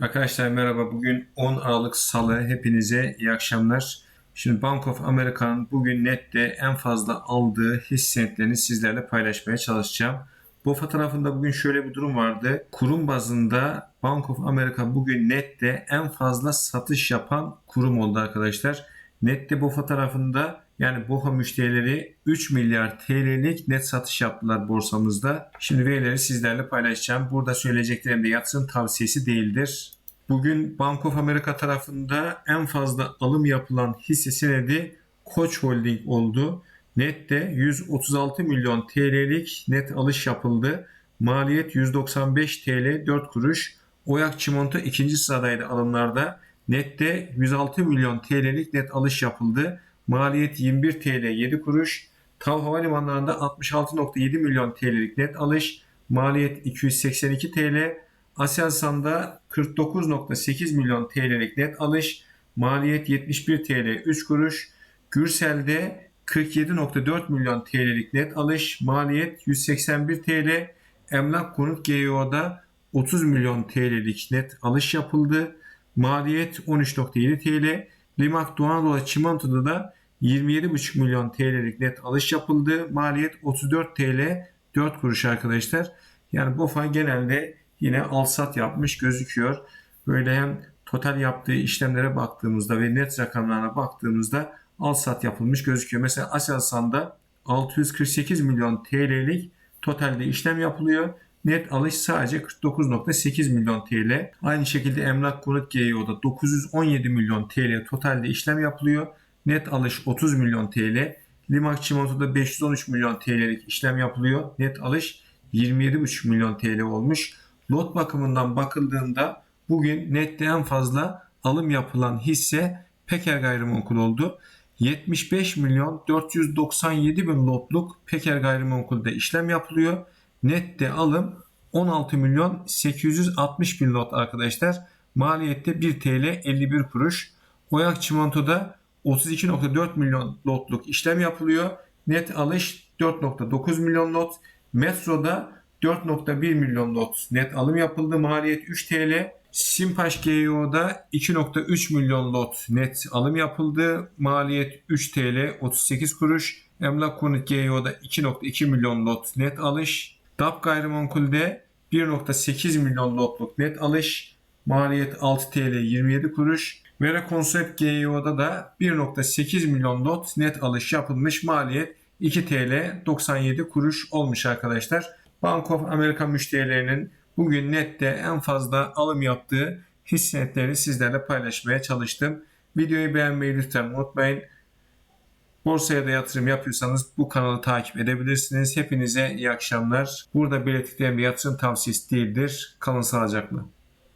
Arkadaşlar merhaba. Bugün 10 Aralık Salı. Hepinize iyi akşamlar. Şimdi Bank of America'nın bugün nette en fazla aldığı hisse senetlerini sizlerle paylaşmaya çalışacağım. BOFA tarafında bugün şöyle bir durum vardı. Kurum bazında Bank of America bugün nette en fazla satış yapan kurum oldu arkadaşlar. Nette BOFA tarafında yani BOFA müşterileri 3 milyar TL'lik net satış yaptılar borsamızda. Şimdi verileri sizlerle paylaşacağım. Burada söyleyeceklerim de yatırım tavsiyesi değildir. Bugün Bank of America tarafında en fazla alım yapılan hisse senedi Koç Holding oldu. Nette 136 milyon TL'lik net alış yapıldı. Maliyet 195 TL 4 kuruş. Oyak Çimento ikinci sıradaydı alımlarda. Nette 106 milyon TL'lik net alış yapıldı. Maliyet 21 TL 7 kuruş. TAV Havalimanları'nda 66.7 milyon TL'lik net alış. Maliyet 282 TL. Aselsan'da 49.8 milyon TL'lik net alış. Maliyet 71 TL 3 kuruş. Gürsel'de 47.4 milyon TL'lik net alış. Maliyet 181 TL. Emlak Konut GEO'da 30 milyon TL'lik net alış yapıldı. Maliyet 13.7 TL. Limak Doğu Anadolu Çimento'da da 27,5 milyon TL'lik net alış yapıldı. Maliyet 34 TL 4 kuruş arkadaşlar. Yani BOFA genelde yine al sat yapmış gözüküyor. Böyle hem total yaptığı işlemlere baktığımızda ve net rakamlarına baktığımızda al sat yapılmış gözüküyor. Mesela Aselsan'da 648 milyon TL'lik totalde işlem yapılıyor. Net alış sadece 49.8 milyon TL. Aynı şekilde Emlak Konut GEO'da 917 milyon TL totalde işlem yapılıyor. Net alış 30 milyon TL. Limak Çimento'da 513 milyon TL'lik işlem yapılıyor. Net alış 27,5 milyon TL olmuş. Lot bakımından bakıldığında bugün nette en fazla alım yapılan hisse Peker Gayrimenkul oldu. 75 milyon 497 bin lotluk Peker Gayrimenkul'de işlem yapılıyor. Nette alım 16 milyon 860 bin lot arkadaşlar. Maliyette 1 TL 51 kuruş. Oyak Çimento'da 32.4 milyon lotluk işlem yapılıyor. Net alış 4.9 milyon lot. Metro'da 4.1 milyon lot net alım yapıldı. Maliyet 3 TL. Simpaş GEO'da 2.3 milyon lot net alım yapıldı. Maliyet 3 TL 38 kuruş. Emlak Konut GEO'da 2.2 milyon lot net alış. DAP Gayrimenkul'de 1.8 milyon lotluk net alış. Maliyet 6 TL 27 kuruş. Vera Concept GEO'da da 1.8 milyon lot net alış yapılmış. Maliyet 2 TL 97 kuruş olmuş arkadaşlar. Bank of America müşterilerinin bugün nette en fazla alım yaptığı hisse senetlerini sizlerle paylaşmaya çalıştım. Videoyu beğenmeyi lütfen unutmayın. Borsaya da yatırım yapıyorsanız bu kanalı takip edebilirsiniz. Hepinize iyi akşamlar. Burada belirttiklerim bir yatırım tavsiyesi değildir. Kalın sağlıcakla.